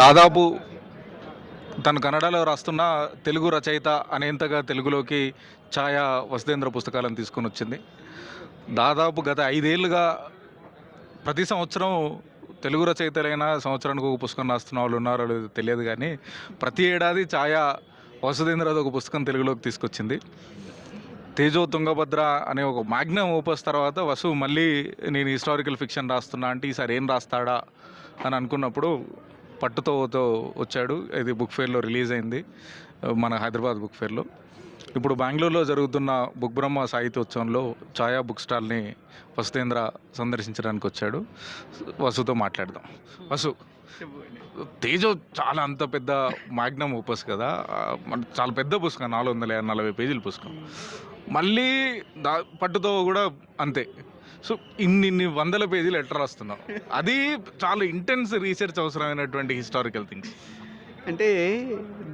దాదాపు తను కన్నడలో రాస్తున్న తెలుగు రచయిత అనేంతగా తెలుగులోకి ఛాయ వసుదేంద్ర పుస్తకాలను తీసుకొని వచ్చింది దాదాపు గత ఐదేళ్లుగా ప్రతి సంవత్సరం తెలుగు రచయితలైనా సంవత్సరానికి ఒక పుస్తకం రాస్తున్న వాళ్ళు ఉన్నారో లేదో తెలియదు కానీ ప్రతి ఏడాది ఛాయ వసుదేంద్రది ఒక పుస్తకం తెలుగులోకి తీసుకొచ్చింది తేజో తుంగభద్ర అనే ఒక మాగ్నం ఓపెస్ తర్వాత వసు మళ్ళీ నేను హిస్టారికల్ ఫిక్షన్ రాస్తున్నా అంటే ఈసారి ఏం రాస్తాడా అని అనుకున్నప్పుడు పట్టుతో వచ్చాడు ఇది బుక్ ఫేర్లో రిలీజ్ అయింది మన హైదరాబాద్ బుక్ ఫేర్లో ఇప్పుడు బెంగళూరులో జరుగుతున్న బుక్ బ్రహ్మ సాహిత్యోత్సవంలో ఛాయా బుక్ స్టాల్ని వసుతేంద్ర సందర్శించడానికి వచ్చాడు వసుతో మాట్లాడదాం వసు తేజో చాలా అంత పెద్ద మ్యాగ్నమ్ ఉపస్ కదా చాలా పెద్ద పుస్తకం నాలుగు వందల నలభై పేజీల పుస్తకం మళ్ళీ దా పట్టుతో కూడా అంతే సో ఇన్ని వందల పేజీలు లెటర్ రాస్తున్నావు అది చాలా ఇంటెన్స్ రీసెర్చ్ అవసరమైనటువంటి హిస్టారికల్ థింగ్స్ అంటే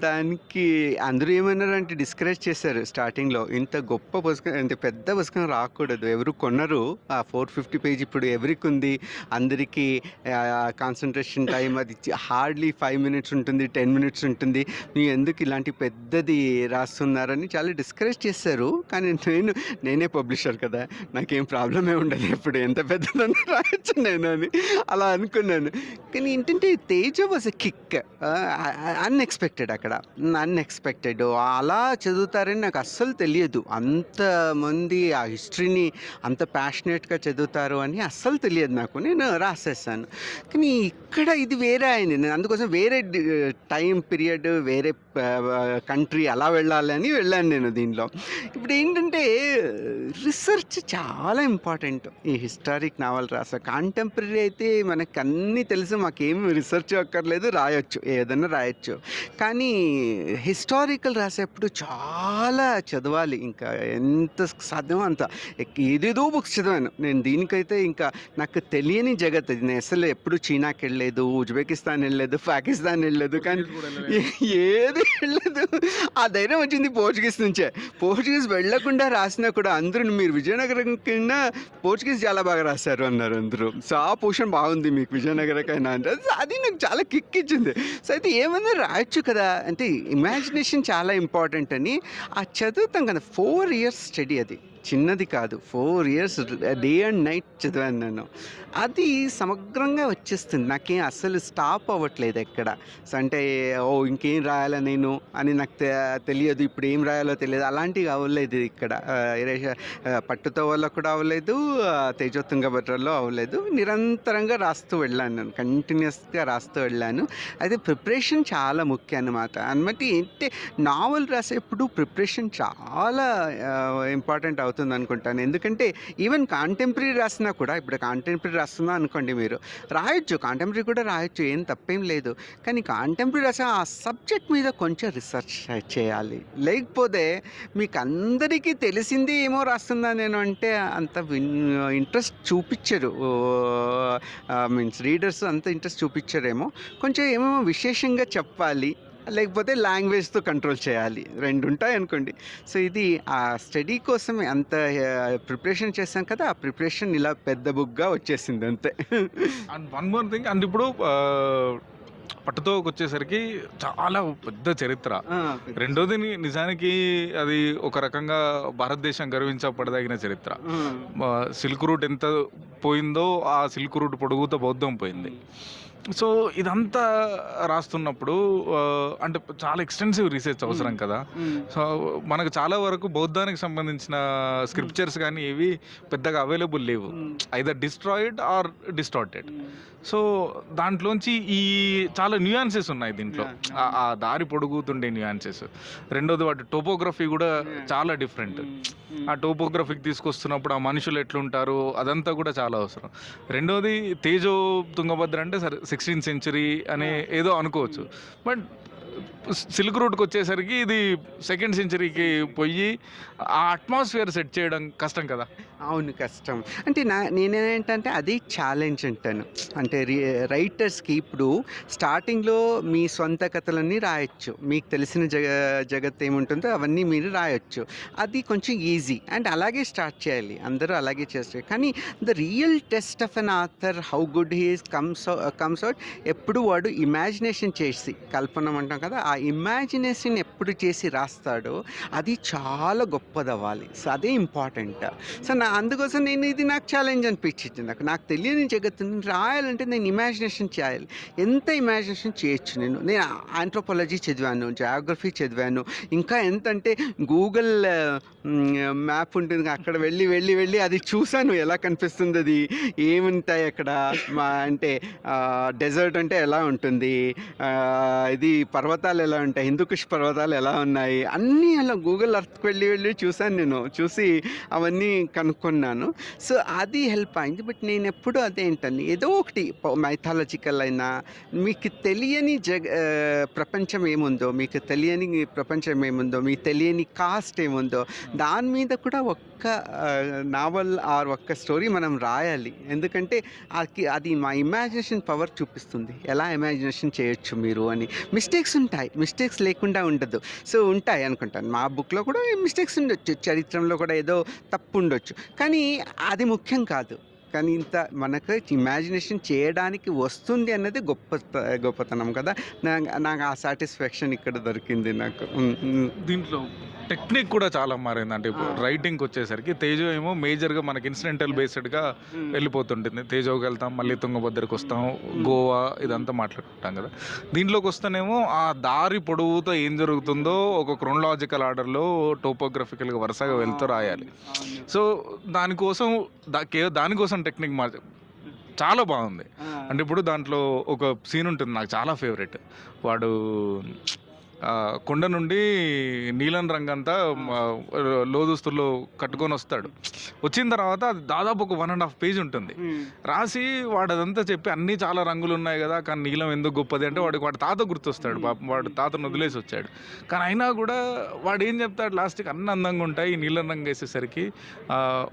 దానికి అందరూ ఏమన్నారంటే డిస్కరేజ్ చేశారు స్టార్టింగ్లో ఇంత గొప్ప పుస్తకం ఇంత పెద్ద పుస్తకం రాకూడదు ఎవరు కొనరు ఆ ఫోర్ ఫిఫ్టీ పేజ్ ఇప్పుడు ఎవరికి ఉంది అందరికీ కాన్సన్ట్రేషన్ టైం అది హార్డ్లీ ఫైవ్ మినిట్స్ ఉంటుంది టెన్ మినిట్స్ ఉంటుంది మీరు ఎందుకు ఇలాంటి పెద్దది రాస్తున్నారని చాలా డిస్కరేజ్ చేశారు కానీ నేను నేనే పబ్లిషర్ కదా నాకేం ప్రాబ్లమే ఉండదు ఇప్పుడు ఎంత పెద్దదని రాయొచ్చు నేను అని అలా అనుకున్నాను కానీ ఏంటంటే తేజ వాజ్ కిక్ అన్ఎక్స్పెక్టెడ్ అక్కడ అన్ఎక్స్పెక్టెడ్ అలా చదువుతారని నాకు అస్సలు తెలియదు అంతమంది ఆ హిస్టరీని అంత ప్యాషనేట్గా చదువుతారు అని అస్సలు తెలియదు నాకు నేను రాసేసాను కానీ ఇక్కడ ఇది వేరే అయింది నేను అందుకోసం వేరే టైం పీరియడ్ వేరే కంట్రీ అలా వెళ్ళాలని వెళ్ళాను నేను దీనిలో ఇప్పుడు ఏంటంటే రీసెర్చ్ చాలా ఇంపార్టెంట్ ఈ హిస్టారిక్ నావల్ రాసా కాంటెంపరీ అయితే మనకు అన్నీ తెలుసు మాకేమి రీసెర్చ్ అక్కర్లేదు రాయొచ్చు ఏదైనా రాయ రాయొచ్చు కానీ హిస్టారికల్ రాసేప్పుడు చాలా చదవాలి ఇంకా ఎంత సాధ్యమో అంత ఏదేదో బుక్స్ చదివాను నేను దీనికైతే ఇంకా నాకు తెలియని జగత్ అది నేను అసలు ఎప్పుడు చీనాకి వెళ్ళలేదు ఉజ్బెకిస్తాన్ వెళ్ళలేదు పాకిస్తాన్ వెళ్ళలేదు కానీ ఏది వెళ్ళలేదు ఆ ధైర్యం వచ్చింది పోర్చుగీస్ నుంచే పోర్చుగీస్ వెళ్ళకుండా రాసినా కూడా అందరూ మీరు విజయనగరం కింద పోర్చుగీస్ చాలా బాగా రాశారు అన్నారు అందరూ సో ఆ పోషన్ బాగుంది మీకు విజయనగరకైనా అంటే అది నాకు చాలా కిక్ ఇచ్చింది సో అయితే ఏమైనా ఏమన్నా రాయొచ్చు కదా అంటే ఇమాజినేషన్ చాలా ఇంపార్టెంట్ అని ఆ చదువుతాం కదా ఫోర్ ఇయర్స్ స్టడీ అది చిన్నది కాదు four years day and night చదివాను నేను అది సమగ్రంగా వచ్చేస్తుంది నాకేం అసలు స్టాప్ అవ్వట్లేదు ఎక్కడ అంటే ఓ ఇంకేం రాయాలా నేను అని నాకు తెలియదు ఇప్పుడు ఏం రాయాలో తెలియదు అలాంటివి అవ్వలేదు ఇక్కడ పట్టుతో వల్ల కూడా అవ్వలేదు తేజోత్తంగ భద్రలో అవ్వలేదు నిరంతరంగా రాస్తూ వెళ్ళాను నేను కంటిన్యూస్గా రాస్తూ వెళ్ళాను అయితే ప్రిపరేషన్ చాలా ముఖ్యం అనమాట అనమాట అంటే నావల్ రాసేప్పుడు ప్రిపరేషన్ చాలా ఇంపార్టెంట్ అవుతుంది అవుతుంది అనుకుంటాను ఎందుకంటే ఈవెన్ కాంటెంపరీ రాసినా కూడా ఇప్పుడు కాంటెంపరీ రాస్తుందా అనుకోండి మీరు రాయొచ్చు కాంటెంపరీ కూడా రాయొచ్చు ఏం తప్పేం లేదు కానీ కాంటెంపరీ రాసే ఆ సబ్జెక్ట్ మీద కొంచెం రీసెర్చ్ చేయాలి లేకపోతే మీకు అందరికీ తెలిసింది ఏమో రాస్తుందా నేను అంటే అంత ఇంట్రెస్ట్ చూపించరు మీన్స్ రీడర్స్ అంత ఇంట్రెస్ట్ చూపించరేమో కొంచెం ఏమేమో విశేషంగా చెప్పాలి లేకపోతే లాంగ్వేజ్తో కంట్రోల్ చేయాలి రెండు ఉంటాయి అనుకోండి సో ఇది ఆ స్టడీ కోసం అంత ప్రిపరేషన్ చేశాం కదా ఆ ప్రిపరేషన్ ఇలా పెద్ద బుక్గా వచ్చేసింది అంతే and one more thing and ఇప్పుడు పట్టుతోకి వచ్చేసరికి చాలా పెద్ద చరిత్ర రెండోది నిజానికి అది ఒక రకంగా భారతదేశం గర్వించబడదగిన చరిత్ర సిల్క్ రూట్ ఎంత పోయిందో ఆ సిల్క్ రూట్ పొడుగుతో బౌద్ధం పోయింది సో ఇదంతా రాస్తున్నప్పుడు అంటే చాలా ఎక్స్టెన్సివ్ రీసెర్చ్ అవసరం కదా సో మనకు చాలా వరకు బౌద్ధానికి సంబంధించిన స్క్రిప్చర్స్ కానీ ఏవి పెద్దగా అవైలబుల్ లేవు either destroyed or distorted so దాంట్లోంచి ఈ చాలా న్యూయాన్సెస్ ఉన్నాయి దీంట్లో ఆ దారి పొడుగుతుండే న్యూయాన్సెస్ రెండోది వాటి టోపోగ్రఫీ కూడా చాలా డిఫరెంట్ mm. mm. ఆ టోపోగ్రఫీకి తీసుకొస్తున్నప్పుడు ఆ మనుషులు ఎట్లుంటారు అదంతా కూడా చాలా అవసరం రెండోది తేజో తుంగభద్ర అంటే సరే సిక్స్టీన్త్ సెంచురీ అనే ఏదో అనుకోవచ్చు బట్ సిల్క్ రూట్కి వచ్చేసరికి ఇది సెకండ్ సెంచరీకి పోయి ఆ అట్మాస్ఫియర్ సెట్ చేయడం కష్టం కదా అవును కష్టం అంటే నా నేనేంటంటే అది ఛాలెంజ్ అంటాను అంటే రైటర్స్కి ఇప్పుడు స్టార్టింగ్లో మీ సొంత కథలన్నీ రాయొచ్చు మీకు తెలిసిన జగ జగత్ ఏముంటుందో అవన్నీ మీరు రాయొచ్చు అది కొంచెం ఈజీ అండ్ అలాగే స్టార్ట్ చేయాలి అందరూ అలాగే చేస్తారు కానీ the real test of an author how good he's comes comes out ఎప్పుడు వాడు ఇమాజినేషన్ చేసి కల్పన అంటాం కదా ఆ ఇమాజినేషన్ ఎప్పుడు చేసి రాస్తాడో అది చాలా అవ్వాలి సో అదే ఇంపార్టెంట్ సో నా అందుకోసం నేను ఇది నాకు ఛాలెంజ్ అనిపించింది నాకు నాకు తెలియని జగత్తు రాయాలంటే నేను ఇమాజినేషన్ చేయాలి ఎంత ఇమాజినేషన్ చేయొచ్చు నేను నేను ఆంథ్రోపాలజీ చదివాను జాగ్రఫీ చదివాను ఇంకా ఎంత అంటే గూగుల్ మ్యాప్ ఉంటుంది అక్కడ వెళ్ళి వెళ్ళి వెళ్ళి అది చూశాను ఎలా కనిపిస్తుంది అది ఏముంటాయి అక్కడ అంటే డెజర్ట్ అంటే ఎలా ఉంటుంది ఇది పర్వ పర్వతాలు ఎలా ఉంటాయి హిందుకుష్ పర్వతాలు ఎలా ఉన్నాయి అన్నీ అలా గూగుల్ అర్త్కి వెళ్ళి వెళ్ళి చూశాను నేను చూసి అవన్నీ కనుక్కున్నాను సో అది హెల్ప్ అయింది బట్ నేను ఎప్పుడూ అదేంటని ఏదో ఒకటి మైథాలజికల్ అయినా మీకు తెలియని జగ ప్రపంచం ఏముందో మీకు తెలియని ప్రపంచం ఏముందో మీకు తెలియని కాస్ట్ ఏముందో దాని మీద కూడా ఒక్క నావల్ ఆర్ ఒక్క స్టోరీ మనం రాయాలి ఎందుకంటే అది మా ఇమాజినేషన్ పవర్ చూపిస్తుంది ఎలా ఇమాజినేషన్ చేయొచ్చు మీరు అని మిస్టేక్స్ ఉంటాయి మిస్టేక్స్ లేకుండా ఉండదు సో ఉంటాయి అనుకుంటాను మా బుక్లో కూడా మిస్టేక్స్ ఉండొచ్చు చరిత్రంలో కూడా ఏదో తప్పు ఉండొచ్చు కానీ అది ముఖ్యం కాదు కానీ ఇంత మనకు ఇమాజినేషన్ చేయడానికి వస్తుంది అన్నది గొప్ప గొప్పతనం కదా నాకు ఆ సాటిస్ఫాక్షన్ ఇక్కడ దొరికింది నాకు దీంట్లో టెక్నిక్ కూడా చాలా మారిందంటే ఇప్పుడు రైటింగ్కి వచ్చేసరికి తేజో ఏమో మేజర్గా మనకి ఇన్సిడెంటల్ బేస్డ్గా వెళ్ళిపోతుంటుంది తేజోకి వెళ్తాం మళ్ళీ తుంగభద్రకి వస్తాం గోవా ఇదంతా మాట్లాడుకుంటాం కదా దీంట్లోకి వస్తేనేమో ఆ దారి పొడవుతో ఏం జరుగుతుందో ఒక క్రోనలాజికల్ ఆర్డర్లో టోపోగ్రఫికల్గా వరుసగా వెళ్తూ రాయాలి సో దానికోసం దా దానికోసం మోషన్ టెక్నిక్ మార్చ చాలా బాగుంది అంటే ఇప్పుడు దాంట్లో ఒక సీన్ ఉంటుంది నాకు చాలా ఫేవరెట్ వాడు కొండ నుండి నీలం రంగు అంతా లోదుస్తుల్లో కట్టుకొని వస్తాడు వచ్చిన తర్వాత అది దాదాపు ఒక వన్ అండ్ హాఫ్ పేజ్ ఉంటుంది రాసి వాడు అదంతా చెప్పి అన్ని చాలా రంగులు ఉన్నాయి కదా కానీ నీలం ఎందుకు గొప్పది అంటే వాడికి వాడి తాత గుర్తొస్తాడు పాపం వాడు తాతను వదిలేసి వచ్చాడు కానీ అయినా కూడా వాడు ఏం చెప్తాడు లాస్ట్కి అన్ని అందంగా ఉంటాయి నీలం రంగు వేసేసరికి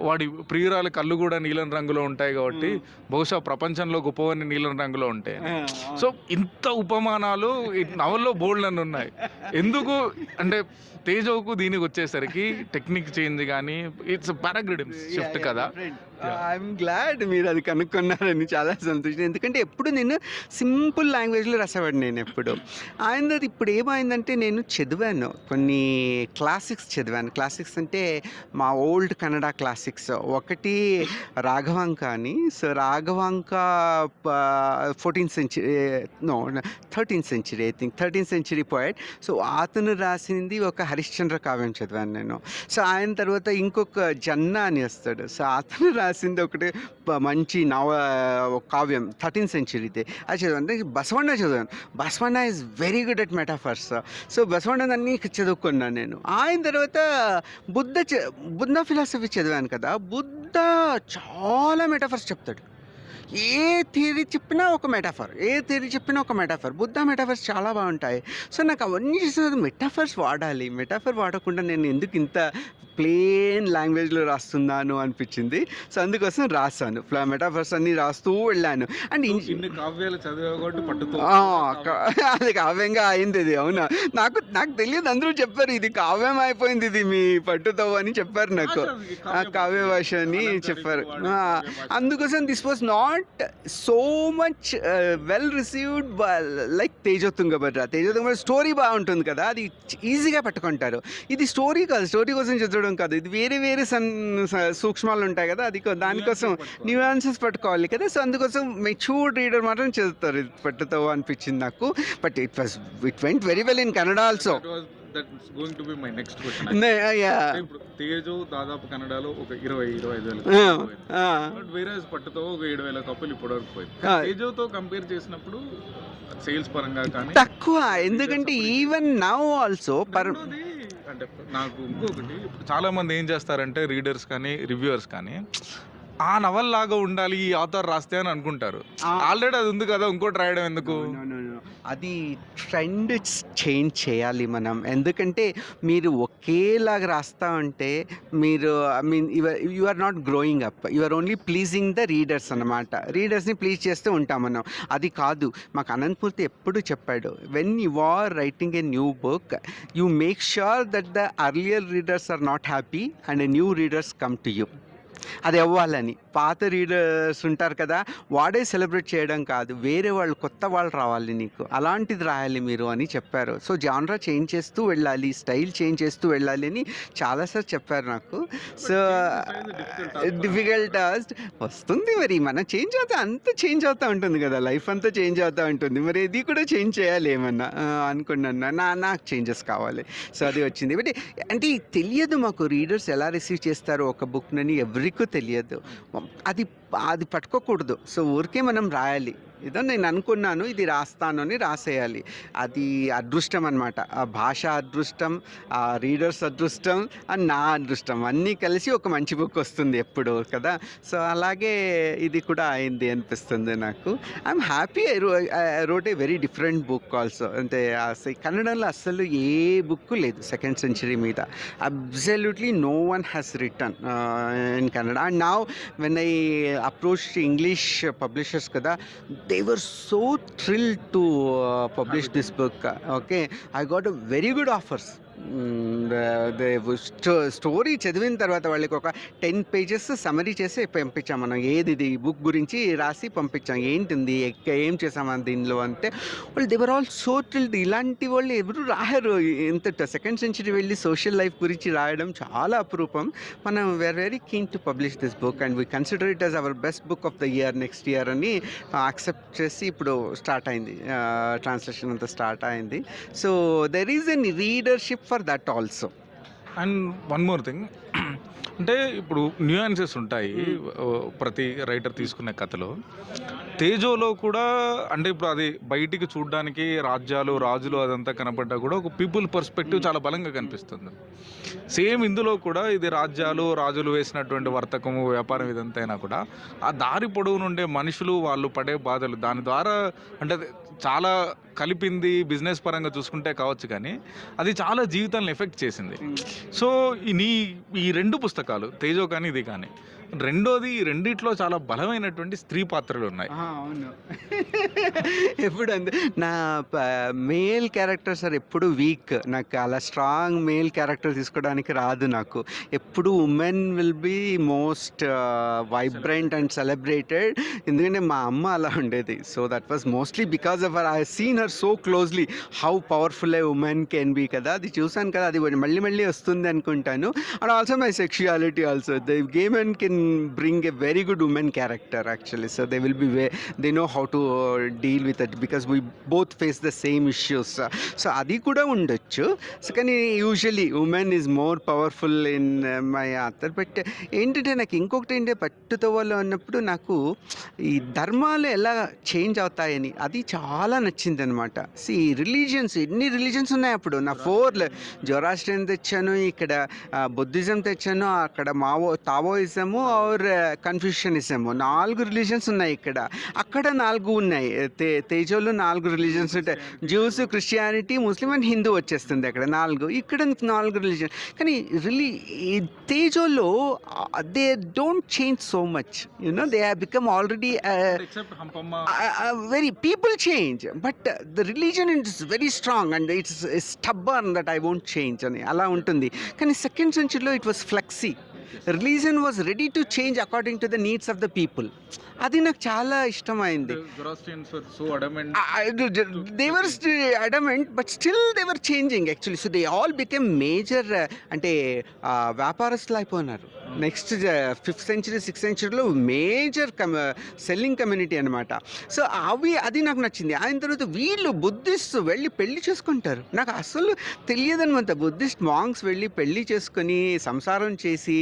వాడి ప్రియురాలి కళ్ళు కూడా నీలం రంగులో ఉంటాయి కాబట్టి బహుశా ప్రపంచంలో గొప్పవన్నీ నీలం రంగులో ఉంటాయి సో ఇంత ఉపమానాలు నవల్లో బోల్డ్ అని ఉన్నాయి ఎందుకు అంటే తేజోకు దీనికి వచ్చేసరికి టెక్నిక్ చేంజ్ కానీ ఇట్స్ పారాగ్రిడిమ్స్ షిఫ్ట్ కదా ఐఎమ్ గ్లాడ్ uh, మీరు అది కనుక్కున్నారని చాలా సంతోషం ఎందుకంటే ఎప్పుడు నేను సింపుల్ లాంగ్వేజ్లో రాసేవాడు నేను ఎప్పుడు ఆయన ఇప్పుడు ఏమైందంటే నేను చదివాను కొన్ని క్లాసిక్స్ చదివాను క్లాసిక్స్ అంటే మా ఓల్డ్ కన్నడ క్లాసిక్స్ ఒకటి రాఘవాంక అని so Raghavanka fourteen century no thirteen century I think thirteen century point so అతను రాసింది ఒక హరిశ్చంద్ర కావ్యం చదివాను నేను సో ఆయన తర్వాత ఇంకొక జన్నా అని వస్తాడు సో అతను రాసింది ఒకటి మంచి నవ కావ్యం థర్టీన్త్ సెంచురీది అది చదివాను అంటే బసవన్న చదివాను Basavanna is very good at metaphors so Basavanna అన్ని చదువుకున్నాను నేను ఆయన తర్వాత బుద్ధ బుద్ధ ఫిలాసఫీ చదివాను కదా బుద్ధ చాలా మెటాఫర్స్ చెప్తాడు ఏ థియరీ చెప్పినా ఒక మెటాఫర్ ఏ థియరీ చెప్పినా ఒక మెటాఫర్ బుద్ధ మెటాఫర్స్ చాలా బాగుంటాయి సో నాకు అవన్నీ చేసిన మెటాఫర్స్ వాడాలి మెటాఫర్ వాడకుండా నేను ఎందుకు ఇంత ప్లెయిన్ లాంగ్వేజ్లో రాస్తున్నాను అనిపించింది సో అందుకోసం రాశాను మెటాఫర్స్ అన్ని రాస్తూ వెళ్ళాను అండ్ అది కావ్యంగా అయింది ఇది అవునా నాకు నాకు తెలియదు అందరూ చెప్పారు ఇది కావ్యం అయిపోయింది ఇది మీ పట్టుతో అని చెప్పారు నాకు కావ్య భాష అని చెప్పారు అందుకోసం this was not so much well received like Tejo Tungabhadra story బాగుంటుంది కదా అది ఈజీగా పట్టుకుంటారు ఇది స్టోరీ కాదు స్టోరీ కోసం చదువు చూడడం కాదు ఇది వేరే వేరే సన్ సూక్ష్మాలు ఉంటాయి కదా అది దానికోసం న్యూ న్యూయాన్సెస్ పట్టుకోవాలి కదా సో అందుకోసం మెచ్యూర్డ్ రీడర్ మాత్రం చదువుతారు ఇది పట్టుతావు అనిపించింది నాకు but it was it went very well in Kannada also to be next question Teju దాదాపు కన్నడలో ఒక ఇరవై ఇరవై ఐదు వేల బట్ వేరే పట్టుతో ఒక ఏడు వేల కప్పులు ఇప్పటి వరకు పోయింది తేజుతో కంపేర్ చేసినప్పుడు సేల్స్ పరంగా కానీ తక్కువ ఎందుకంటే ఈవెన్ నౌ ఆల్సో పర్ అంటే నాకు ఇంకొకటి ఇప్పుడు చాలామంది ఏం చేస్తారంటే రీడర్స్ కానీ రివ్యూవర్స్ కానీ ఆ నవల్ లాగా ఉండాలి ఈ ఆథర్ రాస్తే అని అనుకుంటారు ఆల్రెడీ అది ఉంది కదా ఇంకోటి రాయడం ఎందుకు అది ట్రెండ్ చేంజ్ చేయాలి మనం ఎందుకంటే మీరు ఒకేలాగా రాస్తా ఉంటే మీరు I mean you are not growing up you are only pleasing the readers అనమాట రీడర్స్ని ప్లీజ్ చేస్తూ ఉంటాం మనం అది కాదు మాకు అనంతమూర్తి ఎప్పుడు చెప్పాడు when you are writing a new book you make sure that the earlier readers are not happy and new readers come to you అది అవ్వాలని పాత రీడర్స్ ఉంటారు కదా వాడే సెలబ్రేట్ చేయడం కాదు వేరే వాళ్ళు కొత్త వాళ్ళు రావాలి నీకు అలాంటిది రాయాలి మీరు అని చెప్పారు సో జాన్రా చేంజ్ చేస్తూ వెళ్ళాలి స్టైల్ చేంజ్ చేస్తూ వెళ్ళాలి అని చాలాసార్లు చెప్పారు నాకు సో డిఫికల్ట్ టాస్క్ వస్తుంది మరి మనం చేంజ్ అవుతా అంత చేంజ్ అవుతూ ఉంటుంది కదా లైఫ్ అంతా చేంజ్ అవుతూ ఉంటుంది మరి ఇది కూడా చేంజ్ చేయాలి ఏమన్నా అనుకున్నా నా నాకు చేంజెస్ కావాలి సో అది వచ్చింది బట్ అంటే తెలియదు మాకు రీడర్స్ ఎలా రిసీవ్ చేస్తారు ఒక నని ఎవ్రీ ఎవరికూ తెలియదు అది అది పట్టుకోకూడదు సో ఊరికే మనం రాయాలి ఇదో నేను అనుకున్నాను ఇది రాస్తాను అని రాసేయాలి అది అదృష్టం అనమాట ఆ భాష అదృష్టం ఆ రీడర్స్ అదృష్టం అండ్ నా అదృష్టం అన్నీ కలిసి ఒక మంచి బుక్ వస్తుంది ఎప్పుడు కదా సో అలాగే ఇది కూడా అయింది అనిపిస్తుంది నాకు I'm happy wrote a very different book also అంటే కన్నడంలో అస్సలు ఏ బుక్ లేదు సెకండ్ సెంచరీ మీద absolutely no one has written in Kannada and నా when I approach English publishers కదా they were so thrilled to uh, publish this book uh, okay i got a very good offers story చదివిన తర్వాత వాళ్ళకి ఒక ten pages summary చేసి పంపించాం మనం ఏది ఇది బుక్ గురించి రాసి పంపించాం ఏంటింది ఏం చేసామా దీనిలో అంటే వాళ్ళు దివర్ ఆల్ సోషల్ ఇలాంటి వాళ్ళు ఎవరు రాయరు ఇంత సెకండ్ సెంచరీ వెళ్ళి సోషల్ లైఫ్ గురించి రాయడం చాలా అపరూపం మనం we're very keen to publish this book and we consider it as our best book of the year next year అని యాక్సెప్ట్ చేసి ఇప్పుడు స్టార్ట్ అయింది ట్రాన్స్లేషన్ అంతా స్టార్ట్ అయింది so there is an readership for that also and one more thing అంటే ఇప్పుడు nuances ఉంటాయి ప్రతి రైటర్ తీసుకునే కథలో తేజోలో కూడా అంటే ఇప్పుడు అది బయటికి చూడడానికి రాజ్యాలు రాజులు అదంతా కనపడ్డా కూడా ఒక పీపుల్ పర్స్పెక్టివ్ చాలా బలంగా కనిపిస్తుంది సేమ్ ఇందులో కూడా ఇది రాజ్యాలు రాజులు వేసినటువంటి వర్తకము వ్యాపారం ఇదంతా అయినా కూడా ఆ దారి పొడవు నుండే మనుషులు వాళ్ళు పడే బాధలు దాని ద్వారా అంటే చాలా కలిపింది బిజినెస్ పరంగా చూసుకుంటే కావచ్చు కానీ అది చాలా జీవితాలను ఎఫెక్ట్ చేసింది సో నీ ఈ రెండు పుస్తకాలు తేజో కానీ ఇది కానీ రెండోది రెండిట్లో చాలా బలమైనటువంటి స్త్రీ పాత్రలు ఉన్నాయి అవును ఎప్పుడు అంతే నా మేల్ క్యారెక్టర్ సార్ ఎప్పుడు వీక్ నాకు అలా స్ట్రాంగ్ మేల్ క్యారెక్టర్ తీసుకోవడానికి రాదు నాకు ఎప్పుడు women will be most vibrant and celebrated ఎందుకంటే మా అమ్మ అలా ఉండేది so that was mostly because of I seen are so closely how powerful a women can be కదా అది చూసాను కదా అది మళ్ళీ మళ్ళీ వస్తుంది అనుకుంటాను and also my sexuality also the game and can bring a very good women character actually so they will be way they know how to deal with it because we both face the same issues so అది కూడా ఉండొచ్చు so కానీ usually women is more powerful in my other but ఏంటంటే నాకు ఇంకొకటి ఏంటంటే వాళ్ళు అన్నప్పుడు నాకు ఈ ధర్మాలు ఎలా చేంజ్ అవుతాయని అది చాలా నచ్చింది అనమాట సి రిలీజియన్స్ ఎన్ని రిలీజియన్స్ ఉన్నాయి అప్పుడు నా ఫోర్ జొరాస్ట్రియన్ తెచ్చాను ఇక్కడ బుద్ధిజం తెచ్చాను అక్కడ మావో తావోయిజము ఆర్ కన్ఫ్యూషనిజము నాలుగు రిలీజియన్స్ ఉన్నాయి ఇక్కడ అక్కడ నాలుగు ఉన్నాయి తే తేజోలు నాలుగు రిలీజియన్స్ ఉంటాయి Jews Christianity Muslim and Hindu వచ్చేస్తుంది అక్కడ నాలుగు ఇక్కడ నాలుగు రిలీజియన్ కానీ రిలీ తేజోలో they don't change so much you know they have become already very people change but the religion it's very strong and it's stubborn that I won't change అని అలా ఉంటుంది కానీ second సెంచురీలో it was flexi religion was ready to change according to the needs of the people అది నాకు చాలా ఇష్టమైంది they were adamant but still they were changing actually so they all became major అంటే వ్యాపారస్తులు అయిపోయినారు నెక్స్ట్ ఫిఫ్త్ సెంచరీ సిక్స్త్ సెంచరీలో major come selling community అనమాట so అవి అది నాకు నచ్చింది ఆయన తర్వాత వీళ్ళు బుద్ధిస్ట్ వెళ్ళి పెళ్లి చేసుకుంటారు నాకు అసలు తెలియదనమాట బుద్ధిస్ట్ మాంగ్స్ వెళ్ళి పెళ్లి చేసుకొని సంసారం చేసి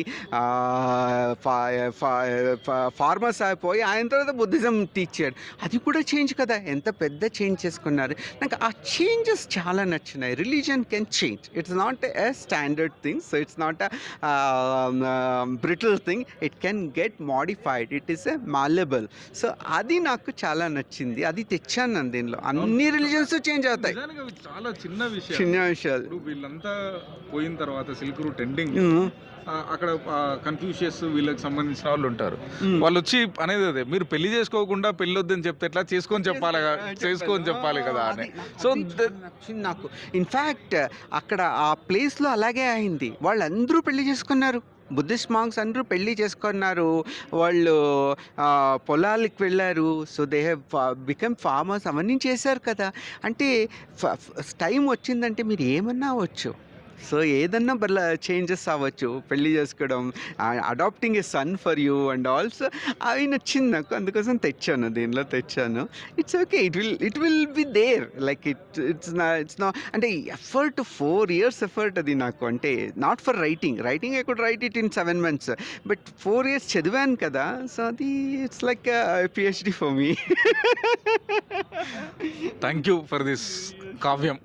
ఫార్మర్స్ అయిపోయి ఆయన తర్వాత బుద్ధిజం టీచర్ అది కూడా చేంజ్ కదా ఎంత పెద్ద చేంజ్ చేసుకున్నారు నాకు ఆ చేంజెస్ చాలా నచ్చినాయి religion can change it's not a standard thing so it's not brittle thing it can get modified it is a malleable so అది నాకు చాలా నచ్చింది అది తెచ్చాను నన్ను దీనిలో అన్ని రిలీజన్స్ చేంజ్ అవుతాయి చాలా చిన్న విషయం చిన్న విషయాలు వీళ్ళంతా పోయిన తర్వాత సిల్క్ రూట్ ఎండింగ్ అక్కడ కన్ఫ్యూషియస్ వీళ్ళకి సంబంధించిన వాళ్ళు ఉంటారు వాళ్ళు వచ్చి అనేది అదే మీరు పెళ్లి చేసుకోకుండా పెళ్ళి వద్దని చెప్తే ఎట్లా చేసుకొని చెప్పాలి చేసుకొని చెప్పాలి కదా అని సో నాకు ఇన్ఫ్యాక్ట్ అక్కడ ఆ ప్లేస్లో అలాగే అయింది వాళ్ళందరూ పెళ్లి చేసుకున్నారు బుద్ధిస్ట్ మాంగ్స్ అందరూ పెళ్ళి చేసుకున్నారు వాళ్ళు పొలాలకు వెళ్ళారు so they have become farmers అవన్నీ చేశారు కదా అంటే టైం వచ్చిందంటే మీరు ఏమన్నా అవ్వచ్చు సో ఏదన్నా బల చేంజెస్ అవ్వచ్చు పెళ్ళి చేసుకోవడం adopting a son for you and also అవి నచ్చింది నాకు అందుకోసం తెచ్చాను దీనిలో తెచ్చాను it's okay it will it will be there like it it's నా ఇట్స్ నా అంటే ఎఫర్ట్ ఫోర్ ఇయర్స్ ఎఫర్ట్ అది నాకు అంటే not for writing writing I could write it in seven months but four years చదివాను కదా సో అది it's like PhD for me thank you for this కావ్యం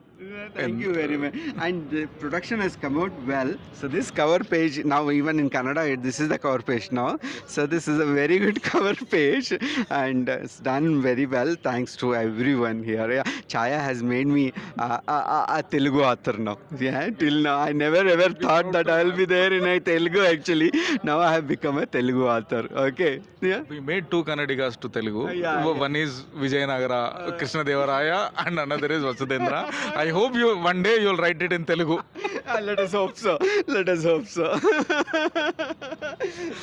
Thank you very uh, much. And the production has come out well. So this cover page now even in Canada, this is the cover page now. So this is a very good cover page, and uh, it's done very well. Thanks to everyone here. Yeah. Chaya has made me a, a, a Telugu author now. Yeah, till now I never ever thought that I'll be there in a Telugu. Actually, now I have become a Telugu author. Okay. Yeah. We made two Kannadigas to Telugu. Yeah, One yeah. is Vijayanagara, uh, Krishna Devaraya, and another is Vasudendra. I hope. One day you'll write it in Telugu. Ah, let us hope so. Let us hope so.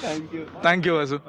Thank you. Thank you, Vasu.